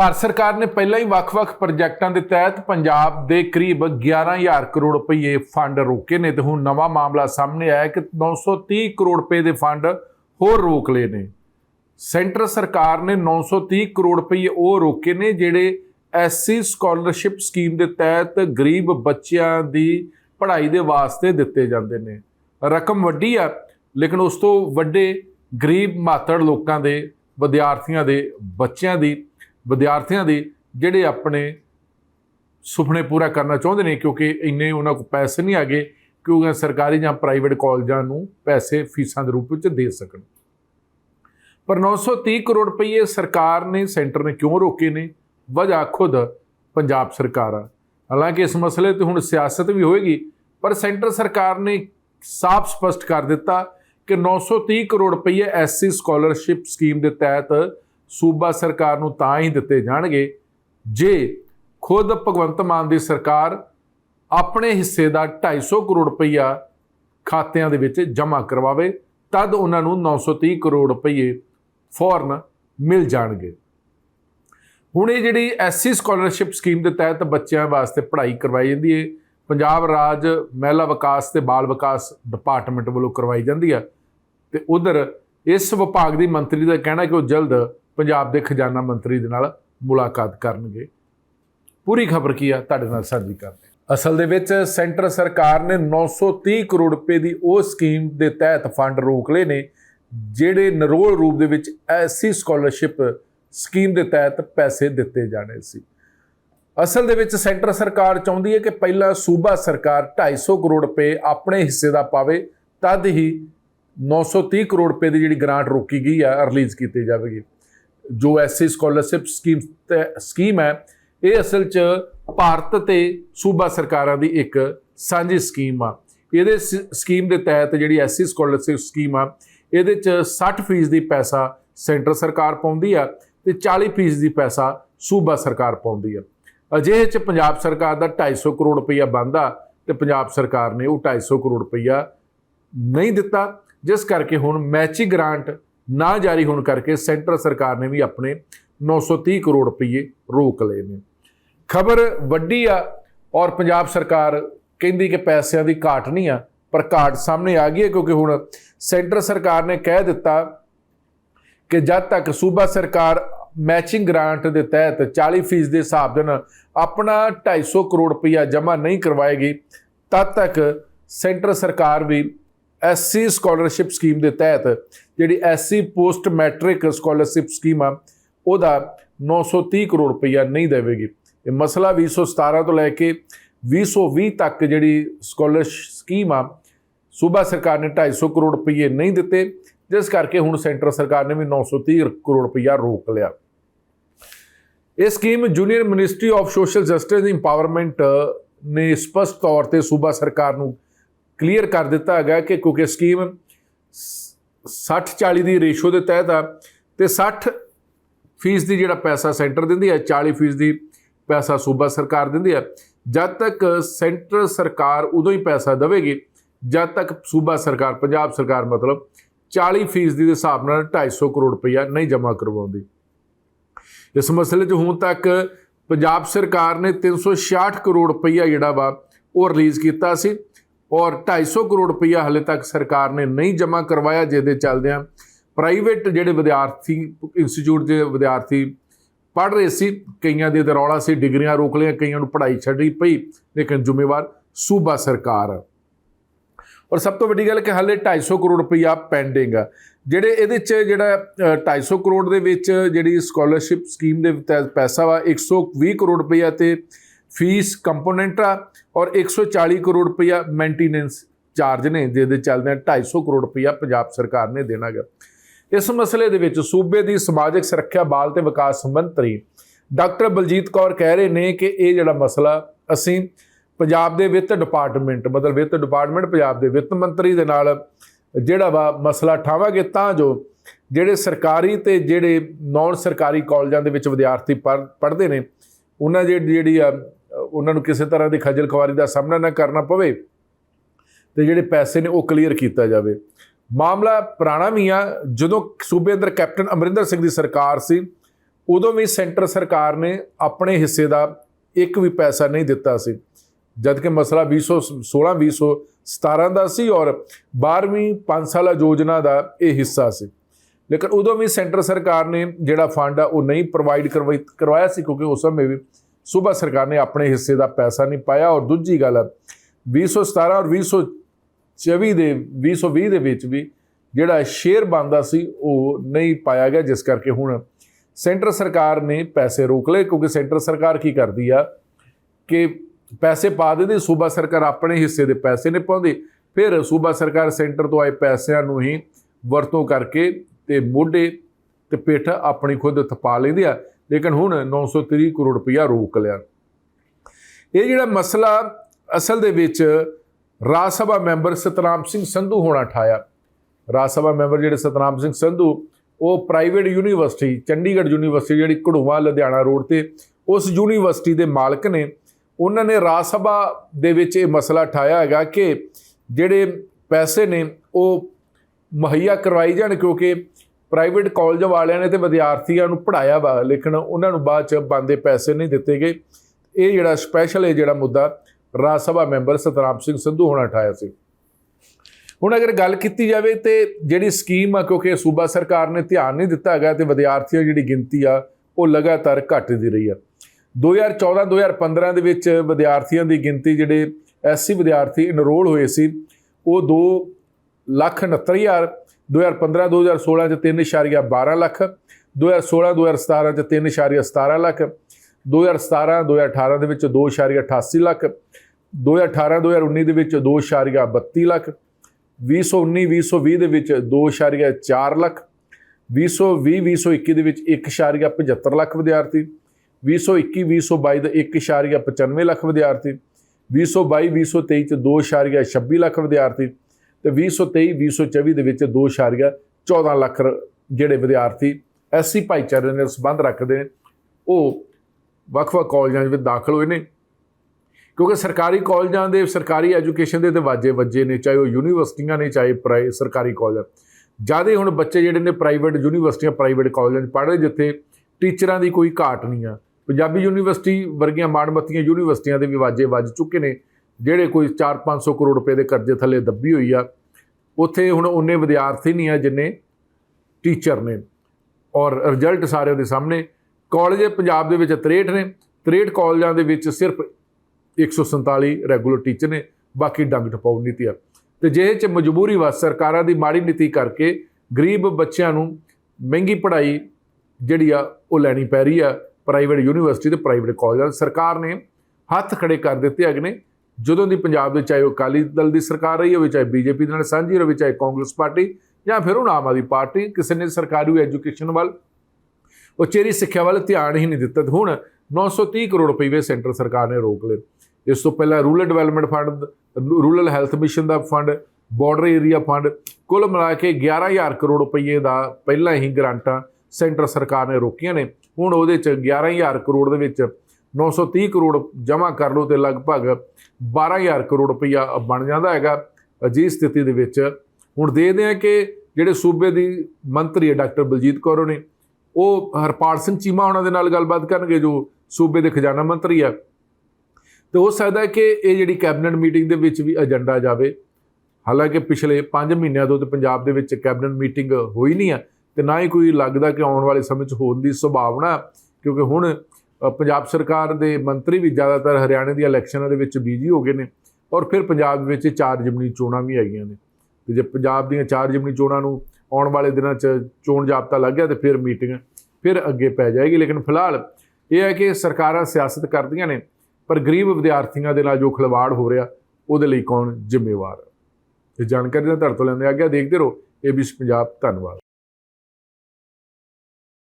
ਭਾਰਤ ਸਰਕਾਰ ਨੇ ਪਹਿਲਾਂ ਹੀ ਵੱਖ-ਵੱਖ ਪ੍ਰੋਜੈਕਟਾਂ ਦੇ ਤਹਿਤ ਪੰਜਾਬ ਦੇ ਕਰੀਬ 11000 ਕਰੋੜ ਰੁਪਏ ਫੰਡ ਰੋਕੇ ਨੇ ਤੇ ਹੁਣ ਨਵਾਂ ਮਾਮਲਾ ਸਾਹਮਣੇ ਆਇਆ ਹੈ ਕਿ 930 ਕਰੋੜ ਰੁਪਏ ਦੇ ਫੰਡ ਹੋਰ ਰੋਕ ਲਏ ਨੇ। ਸੈਂਟਰ ਸਰਕਾਰ ਨੇ 930 ਕਰੋੜ ਰੁਪਏ ਉਹ ਰੋਕੇ ਨੇ ਜਿਹੜੇ ਐਸਸੀ ਸਕਾਲਰਸ਼ਿਪ ਸਕੀਮ ਦੇ ਤਹਿਤ ਗਰੀਬ ਬੱਚਿਆਂ ਦੀ ਪੜ੍ਹਾਈ ਦੇ ਵਾਸਤੇ ਦਿੱਤੇ ਜਾਂਦੇ ਨੇ। ਰਕਮ ਵੱਡੀ ਆ, ਲੇਕਿਨ ਉਸ ਤੋਂ ਵੱਡੇ ਗਰੀਬ ਮਾਤੜ ਲੋਕਾਂ ਦੇ, ਵਿਦਿਆਰਥੀਆਂ ਦੇ, ਬੱਚਿਆਂ ਦੀ ਵਿਦਿਆਰਥੀਆਂ ਦੀ ਜਿਹੜੇ ਆਪਣੇ ਸੁਪਨੇ ਪੂਰਾ ਕਰਨਾ ਚਾਹੁੰਦੇ ਨੇ, ਕਿਉਂਕਿ ਇੰਨੇ ਉਹਨਾਂ ਕੋਲ ਪੈਸੇ ਨਹੀਂ ਆਗੇ ਕਿ ਉਹ ਸਰਕਾਰੀ ਜਾਂ ਪ੍ਰਾਈਵੇਟ ਕਾਲਜਾਂ ਨੂੰ ਪੈਸੇ ਫੀਸਾਂ ਦੇ ਰੂਪ ਵਿੱਚ ਦੇ ਸਕਣ। ਪਰ 930 ਕਰੋੜ ਰੁਪਏ ਸਰਕਾਰ ਨੇ, ਸੈਂਟਰ ਨੇ ਕਿਉਂ ਰੋਕੇ ਨੇ? ਵਜ੍ਹਾ ਖੁਦ ਪੰਜਾਬ ਸਰਕਾਰ ਆ। ਹਾਲਾਂਕਿ ਇਸ ਮਸਲੇ ਤੇ ਹੁਣ ਸਿਆਸਤ ਵੀ ਹੋਏਗੀ, ਪਰ ਸੈਂਟਰ ਸਰਕਾਰ ਨੇ ਸਾਫ਼ ਸਪਸ਼ਟ ਕਰ ਦਿੱਤਾ ਕਿ 930 ਕਰੋੜ ਰੁਪਏ ਐਸਸੀ ਸਕਾਲਰਸ਼ਿਪ ਸਕੀਮ ਦੇ ਤਹਿਤ ਸੂਬਾ ਸਰਕਾਰ ਨੂੰ ਤਾਂ ਹੀ ਦਿੱਤੇ ਜਾਣਗੇ ਜੇ ਖੁਦ ਭਗਵੰਤ ਮਾਨ ਦੀ ਸਰਕਾਰ ਆਪਣੇ ਹਿੱਸੇ ਦਾ 250 ਕਰੋੜ ਰੁਪਈਆ ਖਾਤਿਆਂ ਦੇ ਵਿੱਚ ਜਮ੍ਹਾਂ ਕਰਵਾਵੇ, ਤਦ ਉਹਨਾਂ ਨੂੰ 930 ਕਰੋੜ ਰੁਪਏ ਫੌਰਨ ਮਿਲ ਜਾਣਗੇ। ਹੁਣ ਇਹ ਜਿਹੜੀ ਐਸਸੀ ਸਕਾਲਰਸ਼ਿਪ ਸਕੀਮ ਦੇ ਤਹਿਤ ਬੱਚਿਆਂ ਵਾਸਤੇ ਪੜ੍ਹਾਈ ਕਰਵਾਈ ਜਾਂਦੀ ਹੈ ਪੰਜਾਬ ਰਾਜ ਮਹਿਲਾ ਵਿਕਾਸ ਤੇ ਬਾਲ ਵਿਕਾਸ ਡਿਪਾਰਟਮੈਂਟ ਵੱਲੋਂ ਕਰਵਾਈ ਜਾਂਦੀ ਹੈ ਤੇ ਉਧਰ ਇਸ ਵਿਭਾਗ ਦੀ ਮੰਤਰੀ ਦਾ ਕਹਿਣਾ ਕਿ ਉਹ ਜਲਦ ਪੰਜਾਬ ਦੇ ਖਜ਼ਾਨਾ ਮੰਤਰੀ ਦੇ ਨਾਲ ਮੁਲਾਕਾਤ ਕਰਨਗੇ। ਪੂਰੀ ਖਬਰ ਕੀ ਆ? ਤੁਹਾਡੇ ਨਾਲ ਸਾਂਝੀ ਕਰਦੇ ਅਸਲ ਦੇ ਵਿੱਚ ਸੈਂਟਰ ਸਰਕਾਰ ਨੇ 930 ਕਰੋੜ ਰੁਪਏ ਦੀ ਉਹ ਸਕੀਮ ਦੇ ਤਹਿਤ ਫੰਡ ਰੋਕ ਲਏ ਨੇ, ਜਿਹੜੇ ਨਰੋਲ ਰੂਪ ਦੇ ਵਿੱਚ ਐਸੀ ਸਕਾਲਰਸ਼ਿਪ ਸਕੀਮ ਦੇ ਤਹਿਤ ਪੈਸੇ ਦਿੱਤੇ ਜਾਣੇ ਸੀ। ਅਸਲ ਦੇ ਵਿੱਚ ਸੈਂਟਰ ਸਰਕਾਰ ਚਾਹੁੰਦੀ ਹੈ ਕਿ ਪਹਿਲਾਂ ਸੂਬਾ ਸਰਕਾਰ 250 ਕਰੋੜ ਰੁਪਏ ਆਪਣੇ ਹਿੱਸੇ ਦਾ ਪਾਵੇ, ਤਦ ਹੀ 930 ਕਰੋੜ ਰੁਪਏ ਦੀ ਜਿਹੜੀ ਗ੍ਰਾਂਟ ਰੋਕੀ ਗਈ ਆ, ਰਿਲੀਜ਼ ਕੀਤੀ ਜਾਵੇਗੀ। ਜੋ ਐਸਸੀ ਸਕਾਲਰਸ਼ਿਪ ਸਕੀਮ ਸਕੀਮ ਹੈ, ਇਹ ਅਸਲ 'ਚ ਭਾਰਤ ਤੇ ਸੂਬਾ ਸਰਕਾਰਾਂ ਦੀ ਇੱਕ ਸਾਂਝੀ ਸਕੀਮ ਆ। ਇਹਦੇ ਸ- ਸਕੀਮ ਦੇ ਤਹਿਤ ਜਿਹੜੀ ਐਸਸੀ ਸਕਾਲਰਸ਼ਿਪ ਸਕੀਮ ਆ, ਇਹਦੇ 'ਚ 60% ਦੀ ਪੈਸਾ ਸੈਂਟਰ ਸਰਕਾਰ ਪਾਉਂਦੀ ਆ ਤੇ 40% ਦੀ ਪੈਸਾ ਸੂਬਾ ਸਰਕਾਰ ਪਾਉਂਦੀ ਆ। ਅਜਿਹੇ 'ਚ ਪੰਜਾਬ ਸਰਕਾਰ ਦਾ 250 ਕਰੋੜ ਰੁਪਈਆ ਬਣਦਾ ਤੇ ਪੰਜਾਬ ਸਰਕਾਰ ਨੇ ਉਹ 250 ਕਰੋੜ ਰੁਪਈਆ ਨਹੀਂ ਦਿੱਤਾ, ਜਿਸ ਕਰਕੇ ਹੁਣ ਮੈਚੀ ਗ੍ਰਾਂਟ ਨਾ ਜਾਰੀ ਹੋਣ ਕਰਕੇ ਸੈਂਟਰ ਸਰਕਾਰ ਨੇ ਵੀ ਆਪਣੇ 930 ਕਰੋੜ ਰੁਪਏ ਰੋਕ ਲਏ ਨੇ। ਖਬਰ ਵੱਡੀ ਆ ਔਰ ਪੰਜਾਬ ਸਰਕਾਰ ਕਹਿੰਦੀ ਕਿ ਪੈਸਿਆਂ ਦੀ ਘਾਟ ਨਹੀਂ ਆ, ਪਰ ਘਾਟ ਸਾਹਮਣੇ ਆ ਗਈ ਹੈ ਕਿਉਂਕਿ ਹੁਣ ਸੈਂਟਰ ਸਰਕਾਰ ਨੇ ਕਹਿ ਦਿੱਤਾ ਕਿ ਜਦ ਤੱਕ ਸੂਬਾ ਸਰਕਾਰ ਮੈਚਿੰਗ ਗ੍ਰਾਂਟ ਦੇ ਤਹਿਤ 40% ਦੇ ਹਿਸਾਬ ਦੇ ਨਾਲ ਆਪਣਾ 250 ਕਰੋੜ ਰੁਪਇਆ ਜਮ੍ਹਾਂ ਨਹੀਂ ਕਰਵਾਏਗੀ, ਤਦ ਤੱਕ ਸੈਂਟਰ ਸਰਕਾਰ ਵੀ ਐਸਸੀ ਸਕਾਲਰਸ਼ਿਪ ਸਕੀਮ ਦੇ ਤਹਿਤ ਜਿਹੜੀ SC post matric scholarship scheme ਆ, ਉਹਦਾ 930 ਕਰੋੜ ਰੁਪਈਆ ਨਹੀਂ ਦੇਵੇਗੀ। ਇਹ ਮਸਲਾ 2017 ਤੋਂ ਲੈ ਕੇ 2020 ਤੱਕ ਜਿਹੜੀ ਸਕਾਲਰਸ਼ਿਪ ਸਕੀਮ ਆ, ਸੂਬਾ ਸਰਕਾਰ ਨੇ 250 ਕਰੋੜ ਰੁਪਏ ਨਹੀਂ ਦਿੱਤੇ, ਜਿਸ ਕਰਕੇ ਹੁਣ ਸੈਂਟਰ ਸਰਕਾਰ ਨੇ ਵੀ 930 ਕਰੋੜ ਰੁਪਇਆ ਰੋਕ ਲਿਆ। ਇਹ scheme junior ministry of social justice empowerment ਨੇ ਸਪਸ਼ਟ ਤੌਰ ਤੇ ਸੂਬਾ ਸਰਕਾਰ ਨੂੰ ਕਲੀਅਰ ਕਰ ਦਿੱਤਾ ਹੈਗਾ ਕਿ ਕਿਉਂਕਿ ਸਕੀਮ 60 40 ਦੀ ਰੇਸ਼ੋ ਦੇ ਤਹਿਤ ਆ, ਤੇ 60 ਫੀਸ ਦੀ ਜਿਹੜਾ ਪੈਸਾ ਸੈਂਟਰ ਦਿੰਦੀ ਹੈ 40 ਫੀਸ ਦੀ ਪੈਸਾ ਸੂਬਾ ਸਰਕਾਰ ਦਿੰਦੀ ਹੈ ਜਦ ਤੱਕ ਸੈਂਟਰ ਸਰਕਾਰ ਉਦੋਂ ਹੀ ਪੈਸਾ ਦੇਵੇਗੀ, ਜਦ ਤੱਕ ਸੂਬਾ ਸਰਕਾਰ, ਪੰਜਾਬ ਸਰਕਾਰ ਮਤਲਬ 40 ਫੀਸ ਦੇ ਹਿਸਾਬ ਨਾਲ 250 ਕਰੋੜ ਰੁਪਇਆ ਨਹੀਂ ਜਮ੍ਹਾਂ ਕਰਵਾਉਂਦੀ। ਇਸ ਮਸਲੇ 'ਚ ਹੁਣ ਤੱਕ ਪੰਜਾਬ ਸਰਕਾਰ ਨੇ 366 ਕਰੋੜ ਰੁਪਇਆ ਜਿਹੜਾ ਵਾ ਉਹ ਰਿਲੀਜ਼ ਕੀਤਾ ਸੀ। ਔਰ 250 ਕਰੋੜ ਰੁਪਇਆ ਹਲੇ ਤੱਕ ਸਰਕਾਰ ਨੇ ਨਹੀਂ ਜਮ੍ਹਾਂ ਕਰਵਾਇਆ ਜਿਹਦੇ ਚੱਲਦਿਆਂ ਪ੍ਰਾਈਵੇਟ ਜਿਹੜੇ ਵਿਦਿਆਰਥੀ ਇੰਸਟੀਚਿਊਟ ਦੇ ਵਿਦਿਆਰਥੀ ਪੜ੍ਹ ਰਹੇ ਸੀ ਕਈਆਂ ਦੇ ਤੇ ਸੀ ਡਿਗਰੀਆਂ ਰੋਕ ਲਈਆਂ ਕਈਆਂ ਨੂੰ ਪੜ੍ਹਾਈ ਛੱਡਣੀ ਪਈ ਲੇਕਿਨ ਜ਼ਿੰਮੇਵਾਰ ਸੂਬਾ ਸਰਕਾਰ। ਆ ਔਰ ਸਭ ਤੋਂ ਵੱਡੀ ਗੱਲ ਕਿ ਹਾਲੇ 250 ਕਰੋੜ ਰੁਪਇਆ ਪੈਂਡਿੰਗ ਆ। ਜਿਹੜੇ ਇਹਦੇ ਚ ਜਿਹੜਾ ਅ, 250 ਕਰੋੜ ਦੇ ਵਿੱਚ ਜਿਹੜੀ ਸਕਾਲਰਸ਼ਿਪ ਸਕੀਮ ਦੇ ਤਹਿਤ ਪੈਸਾ ਵਾ 120 ਕਰੋੜ ਰੁਪਇਆ ਤੇ ਫੀਸ ਕੰਪੋਨੈਂਟ ਆ ਔਰ 140 ਕਰੋੜ ਰੁਪਇਆ ਮੇਨਟੇਨੈਂਸ ਚਾਰਜ ਨੇ ਜਿਹਦੇ ਚੱਲਦੇ 250 ਕਰੋੜ ਰੁਪਇਆ ਪੰਜਾਬ ਸਰਕਾਰ ਨੇ ਦੇਣਾਗਾ ਇਸ ਮਸਲੇ ਦੇ ਵਿੱਚ ਸੂਬੇ ਦੀ ਸਮਾਜਿਕ ਸੁਰੱਖਿਆ ਬਾਲ ਤੇ ਵਿਕਾਸ ਮੰਤਰੀ ਡਾਕਟਰ ਬਲਜੀਤ ਕੌਰ ਕਹਿ ਰਹੇ ਨੇ ਕਿ ਇਹ ਜਿਹੜਾ ਮਸਲਾ ਅਸੀਂ ਪੰਜਾਬ ਦੇ ਵਿੱਤ ਡਿਪਾਰਟਮੈਂਟ, ਮਤਲਬ ਵਿੱਤ ਡਿਪਾਰਟਮੈਂਟ ਪੰਜਾਬ ਦੇ ਵਿੱਤ ਮੰਤਰੀ ਦੇ ਨਾਲ ਜਿਹੜਾ ਵਾ ਮਸਲਾ ਠਾਵਾਂਗੇ ਤਾਂ ਜੋ ਜਿਹੜੇ ਸਰਕਾਰੀ ਤੇ ਜਿਹੜੇ ਨਾਨ ਸਰਕਾਰੀ ਕਾਲਜਾਂ ਦੇ ਵਿੱਚ ਵਿਦਿਆਰਥੀ ਪੜ੍ਹਦੇ ਨੇ, ਉਹਨਾਂ ਦੀ ਜਿਹੜੀ ਆ ਉਹਨਾਂ ਨੂੰ ਕਿਸੇ ਤਰ੍ਹਾਂ ਦੀ ਖੱਜਲ ਖਵਾਰੀ ਦਾ ਸਾਹਮਣਾ ਨਾ ਕਰਨਾ ਪਵੇ ਤੇ ਜਿਹੜੇ ਪੈਸੇ ਨੇ ਉਹ ਕਲੀਅਰ ਕੀਤਾ ਜਾਵੇ। ਮਾਮਲਾ ਪੁਰਾਣਾ ਵੀ ਆ, ਜਦੋਂ ਸੂਬੇ ਅੰਦਰ ਕੈਪਟਨ ਅਮਰਿੰਦਰ ਸਿੰਘ ਦੀ ਸਰਕਾਰ ਸੀ, ਉਦੋਂ ਵੀ ਸੈਂਟਰ ਸਰਕਾਰ ਨੇ ਆਪਣੇ ਹਿੱਸੇ ਦਾ ਇੱਕ ਵੀ ਪੈਸਾ ਨਹੀਂ ਦਿੱਤਾ ਸੀ। ਜਦ ਕਿ ਮਸਲਾ 2016 2017 ਦਾ ਸੀ ਔਰ 12ਵੀਂ 5 ਸਾਲਾ ਯੋਜਨਾ ਦਾ ਇਹ ਹਿੱਸਾ ਸੀ। ਲੇਕਿਨ ਉਦੋਂ ਵੀ ਸੈਂਟਰ ਸਰਕਾਰ ਨੇ ਜਿਹੜਾ ਫੰਡ ਆ ਉਹ ਨਹੀਂ ਪ੍ਰੋਵਾਈਡ ਕਰਵਾਇਆ ਸੀ ਕਿਉਂਕਿ ਉਸ ਸਮੇਂ ਵੀ ਸੂਬਾ ਸਰਕਾਰ ਨੇ ਆਪਣੇ ਹਿੱਸੇ ਦਾ ਪੈਸਾ ਨਹੀਂ ਪਾਇਆ ਔਰ ਦੂਜੀ ਗੱਲ 2017 ਔਰ 2024 ਦੇ 2020 ਦੇ ਵਿੱਚ ਵੀ ਜਿਹੜਾ ਸ਼ੇਅਰ ਬੰਦਾ ਸੀ, ਉਹ ਨਹੀਂ ਪਾਇਆ ਗਿਆ, ਜਿਸ ਕਰਕੇ ਹੁਣ ਸੈਂਟਰ ਸਰਕਾਰ ਨੇ ਪੈਸੇ ਰੋਕ ਲਏ, ਕਿਉਂਕਿ ਸੈਂਟਰ ਸਰਕਾਰ ਕੀ ਕਰਦੀ ਆ ਕਿ ਪੈਸੇ ਪਾ ਦਿੰਦੀ, ਸੂਬਾ ਸਰਕਾਰ ਆਪਣੇ ਹਿੱਸੇ ਦੇ ਪੈਸੇ ਨਹੀਂ ਪਾਉਂਦੀ, ਫਿਰ ਸੂਬਾ ਸਰਕਾਰ ਸੈਂਟਰ ਤੋਂ ਆਏ ਪੈਸਿਆਂ ਨੂੰ ਹੀ ਵਰਤੋਂ ਕਰਕੇ ਤੇ ਮੋਢੇ ਤੇ ਪਿੱਠ ਆਪਣੀ ਖੁਦ ਥਪਾ ਲੈਂਦੀ ਆ। ਲੇਕਿਨ ਹੁਣ 930 ਕਰੋੜ ਰੁਪਇਆ ਰੋਕ ਲਿਆ। ਇਹ ਜਿਹੜਾ ਮਸਲਾ ਅਸਲ ਦੇ ਵਿੱਚ ਰਾਜ ਸਭਾ ਮੈਂਬਰ ਸਤਨਾਮ ਸਿੰਘ ਸੰਧੂ ਹੋਣਾ ਠਾਇਆ। ਰਾਜ ਸਭਾ ਮੈਂਬਰ ਜਿਹੜੇ ਸਤਨਾਮ ਸਿੰਘ ਸੰਧੂ, ਉਹ ਪ੍ਰਾਈਵੇਟ ਯੂਨੀਵਰਸਿਟੀ, ਚੰਡੀਗੜ੍ਹ ਯੂਨੀਵਰਸਿਟੀ ਜਿਹੜੀ ਘੜੂਵਾ ਲੁਧਿਆਣਾ ਰੋਡ ਤੇ, ਉਸ ਯੂਨੀਵਰਸਿਟੀ ਦੇ ਮਾਲਕ ਨੇ, ਉਹਨਾਂ ਨੇ ਰਾਜ ਸਭਾ ਦੇ ਵਿੱਚ ਇਹ ਮਸਲਾ ਠਾਇਆ ਹੈਗਾ ਕਿ ਜਿਹੜੇ ਪੈਸੇ ਨੇ, ਉਹ ਮੁਹੱਈਆ ਕਰਵਾਈ ਜਾਣ ਕਿਉਂਕਿ ਪ੍ਰਾਈਵੇਟ ਕਾਲਜ ਵਾਲਿਆਂ ਨੇ ਤੇ ਵਿਦਿਆਰਥੀਆਂ ਨੂੰ ਪੜਾਇਆ ਵਾ, ਲੇਕਿਨ ਉਹਨਾਂ ਨੂੰ ਬਾਅਦ ਚ ਬੰਦੇ ਪੈਸੇ ਨਹੀਂ ਦਿੱਤੇ ਗਏ। ਇਹ ਜਿਹੜਾ ਸਪੈਸ਼ਲ ਇਹ ਜਿਹੜਾ ਮੁੱਦਾ, ਰਾਜ ਸਭਾ ਮੈਂਬਰ ਸਤਨਾਮ ਸਿੰਘ ਸੰਧੂ ਹੋਣਾ ਉਠਾਇਆ ਸੀ। ਹੁਣ ਅਗਰ ਗੱਲ ਕੀਤੀ ਜਾਵੇ ਤੇ ਜਿਹੜੀ ਸਕੀਮ ਆ, ਕਿਉਂਕਿ ਸੂਬਾ ਸਰਕਾਰ ਨੇ ਧਿਆਨ ਨਹੀਂ ਦਿੱਤਾ ਹੈਗਾ ਤੇ ਵਿਦਿਆਰਥੀਆਂ ਜਿਹੜੀ ਗਿਣਤੀ ਆ, ਉਹ ਲਗਾਤਾਰ ਘਟਦੀ ਰਹੀ ਆ। 2014-2015 ਦੇ ਵਿੱਚ ਵਿਦਿਆਰਥੀਆਂ ਦੀ ਗਿਣਤੀ ਜਿਹੜੇ ਐਸਸੀ ਵਿਦਿਆਰਥੀ ਇਨਰੋਲ ਹੋਏ ਸੀ, ਉਹ 2 ਲੱਖ 69000 2015-2016 ਚ 3.12 ਲੱਖ 2016-2017 ਚ 3.17 ਲੱਖ 2017-2018 ਦੇ ਵਿੱਚ 2.88 ਲੱਖ 2018-2019 ਦੇ ਵਿੱਚ 2.32 ਲੱਖ 2019-2020 ਦੇ ਵਿੱਚ 2.4 ਲੱਖ 2020-2021 ਦੇ ਵਿੱਚ 1.75 ਲੱਖ ਵਿਦਿਆਰਥੀ 2021-2022 ਦਾ 1.95 ਲੱਖ ਵਿਦਿਆਰਥੀ 2022-2023 ਚ 2.26 ਲੱਖ ਵਿਦਿਆਰਥੀ ਤੇ 2023-2024 ਦੇ ਵਿੱਚ 2.14 ਲੱਖ ਜਿਹੜੇ ਵਿਦਿਆਰਥੀ ਐਸਸੀ ਭਾਈਚਾਰੇ ਨਾਲ ਸੰਬੰਧ ਰੱਖਦੇ ਨੇ। ਉਹ ਵੱਖ-ਵੱਖ ਕਾਲਜਾਂ ਵਿੱਚ ਦਾਖਲ ਹੋਏ ਨੇ। ਕਿਉਂਕਿ ਸਰਕਾਰੀ ਕਾਲਜਾਂ ਦੇ, ਸਰਕਾਰੀ ਐਜੂਕੇਸ਼ਨ ਦੇ ਤੇ ਵਾਜੇ ਵੱਜੇ ਨੇ, ਚਾਹੇ ਉਹ ਯੂਨੀਵਰਸਿਟੀਆਂ ਨੇ, ਚਾਹੇ ਪ੍ਰਾਈ, ਸਰਕਾਰੀ ਕਾਲਜ। ਜ਼ਿਆਦਾ ਹੁਣ ਬੱਚੇ ਜਿਹੜੇ ਨੇ ਪ੍ਰਾਈਵੇਟ ਯੂਨੀਵਰਸਿਟੀਆਂ, ਪ੍ਰਾਈਵੇਟ ਕਾਲਜਾਂ 'ਚ ਪੜ੍ਹ ਰਹੇ, ਜਿੱਥੇ ਟੀਚਰਾਂ ਦੀ ਕੋਈ ਘਾਟ ਨਹੀਂ ਆ। ਪੰਜਾਬੀ ਯੂਨੀਵਰਸਿਟੀ ਵਰਗੀਆਂ ਮਾਣਮੱਤੀਆਂ ਯੂਨੀਵਰਸਿਟੀਆਂ ਦੇ ਵੀ ਵਾਜੇ ਵੱਜ ਚੁੱਕੇ ਨੇ। ਜਿਹੜੇ ਕੋਈ 4-500 ਕਰੋੜ ਰੁਪਏ ਦੇ ਕਰਜ਼ੇ ਥੱਲੇ ਦੱਬੀ ਹੋਈ ਆ, ਉੱਥੇ ਹੁਣ ਉਹਨੇ ਵਿਦਿਆਰਥੀ ਨਹੀਂ ਆ ਜਿੰਨੇ ਟੀਚਰ ਨੇ। ਔਰ ਰਿਜ਼ਲਟ ਸਾਰਿਆਂ ਦੇ ਸਾਹਮਣੇ। ਕਾਲਜ ਪੰਜਾਬ ਦੇ ਵਿੱਚ 63 ਨੇ। 63 ਕਾਲਜਾਂ ਦੇ ਵਿੱਚ ਸਿਰਫ 147 ਰੈਗੂਲਰ ਟੀਚਰ ਨੇ, ਬਾਕੀ ਡੰਗ ਟਪਾਉ ਨੀਤੀ ਆ। ਤੇ ਜਿਹੇ ਚ ਮਜਬੂਰੀ ਵਸ ਸਰਕਾਰਾਂ ਦੀ ਮਾੜੀ ਨੀਤੀ ਕਰਕੇ ਗਰੀਬ ਬੱਚਿਆਂ ਨੂੰ ਮਹਿੰਗੀ ਪੜ੍ਹਾਈ ਜਿਹੜੀ ਆ, ਉਹ ਲੈਣੀ ਪੈ ਰਹੀ ਆ। ਪ੍ਰਾਈਵੇਟ ਯੂਨੀਵਰਸਿਟੀ ਤੇ ਪ੍ਰਾਈਵੇਟ ਕਾਲਜਾਂ ਸਰਕਾਰ ਨੇ ਹੱਥ ਖੜੇ ਕਰ ਦਿੱਤੇ ਹੈਗੇ ਨੇ। ਜਦੋਂ ਦੀ ਪੰਜਾਬ ਦੇ ਚਾਹੇ ਉਹ ਅਕਾਲੀ ਦਲ ਦੀ ਸਰਕਾਰ ਰਹੀ ਹੋਵੇ, ਚਾਹੇ ਬੀਜੇਪੀ ਦੇ ਨਾਲ ਸਾਂਝੀ ਹੋਵੇ ਚਾਹੇ ਕਾਂਗਰਸ ਪਾਰਟੀ ਜਾਂ ਫਿਰ ਹੁਣ ਆਮ ਆਦਮੀ ਪਾਰਟੀ, ਕਿਸੇ ਨੇ ਸਰਕਾਰੀ ਐਜੂਕੇਸ਼ਨ ਵੱਲ ਉਚੇਰੀ ਸਿੱਖਿਆ ਵੱਲ ਧਿਆਨ ਹੀ ਨਹੀਂ ਦਿੱਤਾ। ਤੇ ਹੁਣ 930 ਕਰੋੜ ਰੁਪਏ ਸੈਂਟਰ ਸਰਕਾਰ ਨੇ ਰੋਕ ਲਏ। ਇਸ ਤੋਂ ਪਹਿਲਾਂ rural development fund, rural health mission ਦਾ ਫੰਡ, ਬਾਰਡਰ ਏਰੀਆ ਫੰਡ, ਕੁੱਲ ਮਿਲਾ ਕੇ 11000 ਕਰੋੜ ਰੁਪਏ ਦਾ ਪਹਿਲਾਂ ਹੀ ਗ੍ਰਾਂਟਾਂ ਸੈਂਟਰ ਸਰਕਾਰ ਨੇ ਰੋਕੀਆਂ ਨੇ। ਹੁਣ ਉਹਦੇ ਚ 11000 ਕਰੋੜ ਦੇ ਵਿੱਚ 930 ਕਰੋੜ ਜਮ੍ਹਾਂ ਕਰ ਲਓ ਤੇ ਲਗਭਗ 12000 ਕਰੋੜ ਰੁਪਈਆ ਬਣ ਜਾਂਦਾ ਹੈਗਾ ਅਜਿਹੀ ਸਥਿਤੀ ਦੇ ਵਿੱਚ। ਹੁਣ ਦੇਖਦੇ ਹਾਂ ਕਿ ਜਿਹੜੇ ਸੂਬੇ ਦੀ ਮੰਤਰੀ ਹੈ ਡਾਕਟਰ ਬਲਜੀਤ ਕੌਰ ਨੇ ਉਹ ਹਰਪਾਲ ਸਿੰਘ ਚੀਮਾ ਉਹਨਾਂ ਦੇ ਨਾਲ ਗੱਲਬਾਤ ਕਰਨਗੇ, ਜੋ ਸੂਬੇ ਦੇ ਖਜ਼ਾਨਾ ਮੰਤਰੀ ਆ ਤੇ ਹੋ ਸਕਦਾ ਹੈ ਕਿ ਇਹ ਜਿਹੜੀ ਕੈਬਨਿਟ ਮੀਟਿੰਗ ਦੇ ਵਿੱਚ ਵੀ ਏਜੰਡਾ ਜਾਵੇ। ਹਾਲਾਂਕਿ ਪਿਛਲੇ 5 ਮਹੀਨਿਆਂ ਤੋਂ ਤੇ ਪੰਜਾਬ ਦੇ ਵਿੱਚ ਕੈਬਨਿਟ ਮੀਟਿੰਗ ਹੋਈ ਨਹੀਂ ਆ ਤੇ ਨਾ ਹੀ ਕੋਈ ਲੱਗਦਾ ਕਿ ਆਉਣ ਵਾਲੇ ਸਮੇਂ 'ਚ ਹੋਣ ਦੀ ਸੰਭਾਵਨਾ ਕਿਉਂਕਿ ਹੁਣ ਪੰਜਾਬ ਸਰਕਾਰ ਦੇ ਮੰਤਰੀ ਵੀ ਜ਼ਿਆਦਾਤਰ ਹਰਿਆਣੇ ਦੀਆਂ ਇਲੈਕਸ਼ਨਾਂ ਦੇ ਵਿੱਚ ਬਿਜ਼ੀ ਹੋ ਗਏ ਨੇ ਔਰ ਫਿਰ ਪੰਜਾਬ ਵਿੱਚ ਚਾਰ ਜਿਮਨੀ ਚੋਣਾਂ ਵੀ ਆਈਆਂ ਨੇ। ਤੇ ਜੇ ਪੰਜਾਬ ਦੀਆਂ ਚਾਰ ਜਿਮਨੀ ਚੋਣਾਂ ਨੂੰ ਆਉਣ ਵਾਲੇ ਦਿਨਾਂ 'ਚ ਚੋਣ ਜਾਬਤਾ ਲੱਗ ਗਿਆ ਤੇ ਫਿਰ ਮੀਟਿੰਗ ਫਿਰ ਅੱਗੇ ਪੈ ਜਾਏਗੀ। ਲੇਕਿਨ ਫਿਲਹਾਲ ਇਹ ਹੈ ਕਿ ਸਰਕਾਰਾਂ ਸਿਆਸਤ ਕਰਦੀਆਂ ਨੇ, ਪਰ ਗਰੀਬ ਵਿਦਿਆਰਥੀਆਂ ਦੇ ਨਾਲ ਜੋ ਖਿਲਵਾੜ ਹੋ ਰਿਹਾ, ਉਹਦੇ ਲਈ ਕੌਣ ਜ਼ਿੰਮੇਵਾਰ? ਹੈ ਇਹ ਜਾਣਕਾਰੀ ਦਾ ਤੁਹਾਡੇ ਤੋਂ ਲੈਂਦੇ ਆ। ਗਿਆ ਦੇਖਦੇ ਰਹੋ। ਏਬੀਸੀ ਪੰਜਾਬ, ਧੰਨਵਾਦ।